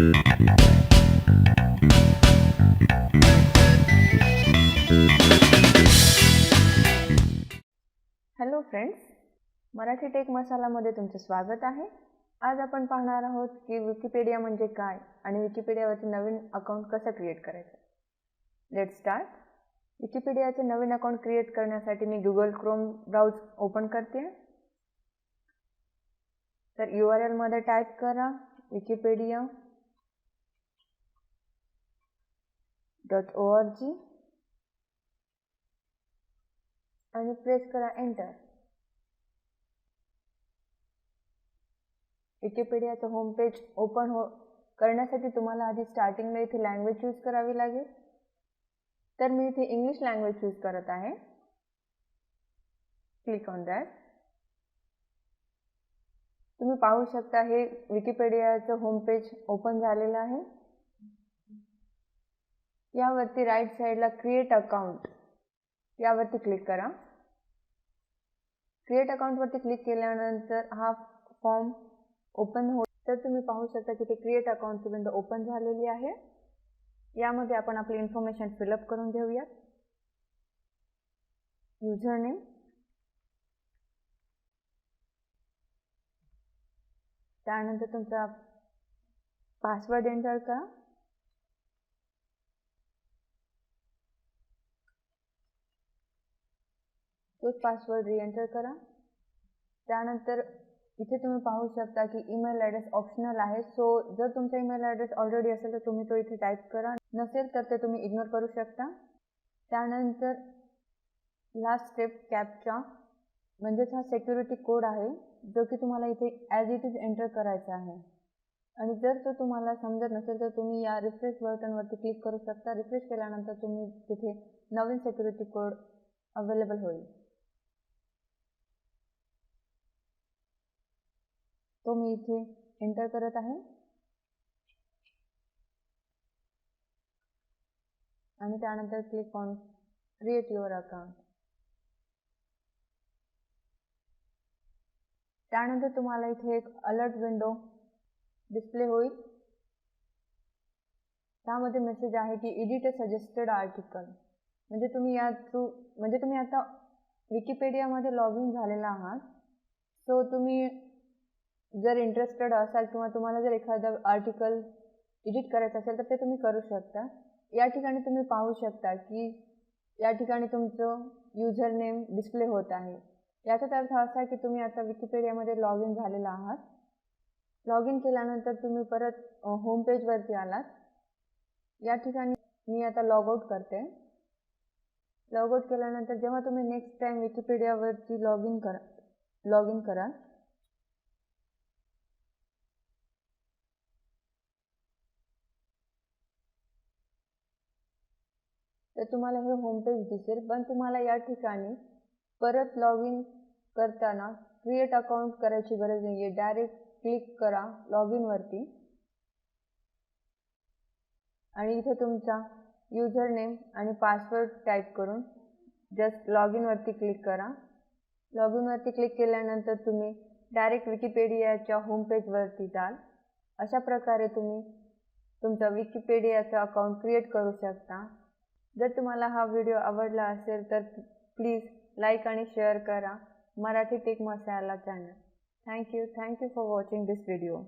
Hello friends Marathi tech मसालामध्ये तुमचे स्वागत आहे. आज आपण पाहणार आहोत की विकिपीडिया म्हणजे काय आणि विकिपीडियावरती नवीन अकाउंट कसं क्रिएट करायचं? लेट स्टार्ट विकिपीडियाचे नवीन अकाउंट क्रिएट करण्यासाठी मी गुगल क्रोम ब्राउज ओपन करते. तर यू आर एलमध्ये टाईप करा Wikipedia dot O R G आणि प्रेस करा एंटर विकिपीडियाचं होम पेज ओपन हो करण्यासाठी तुम्हाला आधी स्टार्टिंगला इथे लँग्वेज चूज करावी लागेल. तर मी इथे इंग्लिश लँग्वेज चूज करत आहे. क्लिक ऑन दॅट तुम्ही पाहू शकता हे विकिपीडियाचं होम पेज ओपन झालेलं आहे. यावरती राईट साईडला क्रिएट अकाउंट यावरती क्लिक करा. क्रिएट अकाउंटवरती क्लिक केल्यानंतर हा फॉर्म ओपन हो तर तुम्ही पाहू शकता की ते क्रिएट अकाउंटची विंडो ओपन झालेली आहे. यामध्ये आपण आपली इन्फॉर्मेशन फिलअप करून घेऊया युजर नेम त्यानंतर तुमचा पासवर्ड एंटर करा. तोच पासवर्ड रिएंटर करा. त्यानंतर इथे तुम्ही पाहू शकता की ईमेल ॲड्रेस ऑप्शनल आहे. सो जर तुमचा ईमेल ॲड्रेस ऑलरेडी असेल तर तुम्ही तो इथे टाईप करा. नसेल तर ते तुम्ही इग्नोर करू शकता. त्यानंतर लास्ट स्टेप कॅपचा म्हणजेच हा सेक्युरिटी कोड आहे जो की तुम्हाला इथे ॲज इट इज एंटर करायचा आहे. आणि जर तो तुम्हाला समजत नसेल तर तुम्ही या रिफ्रेश बटनवरती क्लिक करू शकता. रिफ्रेश केल्यानंतर तुम्ही तिथे नवीन सेक्युरिटी कोड अवेलेबल होईल. तो मी इथे एंटर करत आहे. आणि त्यानंतर click on create your account त्यानंतर तुम्हाला इथे एक अलर्ट विंडो डिस्प्ले होईल. त्यामध्ये मेसेज आहे की एडिट अ सजेस्टेड आर्टिकल म्हणजे तुम्ही या थ्रू म्हणजे तुम्ही आता विकिपीडियामध्ये लॉग इन झालेला आहात. सो तुम्ही जर इंटरेस्टेड असाल किंवा तुम्हाला जर एखादं आर्टिकल एडिट करायचं असेल तर ते तुम्ही करू शकता. या ठिकाणी तुम्ही पाहू शकता की या ठिकाणी तुमचं युजर नेम डिस्प्ले होत आहे. याचाच अर्थ असा आहे की तुम्ही आता विकिपीडियामध्ये लॉग इन झालेला आहात. लॉग इन केल्यानंतर तुम्ही परत होम पेजवरती आलात. या ठिकाणी मी आता लॉग आऊट करते. लॉग आऊट केल्यानंतर जेव्हा तुम्ही नेक्स्ट टाईम विकिपीडियावरती लॉग इन करा लॉग इन कराल तर तुम्हाला हे होम पेज दिसेल. पण तुम्हाला या ठिकाणी परत लॉग इन करताना क्रिएट अकाउंट करायची गरज नाही आहे डायरेक्ट क्लिक करा लॉग इनवरती आणि इथे तुमचा युजर नेम आणि पासवर्ड टाईप करून जस्ट लॉग इनवरती क्लिक करा. लॉग इनवरती क्लिक केल्यानंतर तुम्ही डायरेक्ट विकिपीडियाच्या होम पेजवरती जाल. अशा प्रकारे तुम्ही तुमचा विकिपीडियाचं अकाउंट क्रिएट करू शकता. जर तुम्हाला हा व्हिडिओ आवडला असेल तर प्लीज लाईक आणि शेअर करा. Marathi tech masala channel thank you thank you for watching this video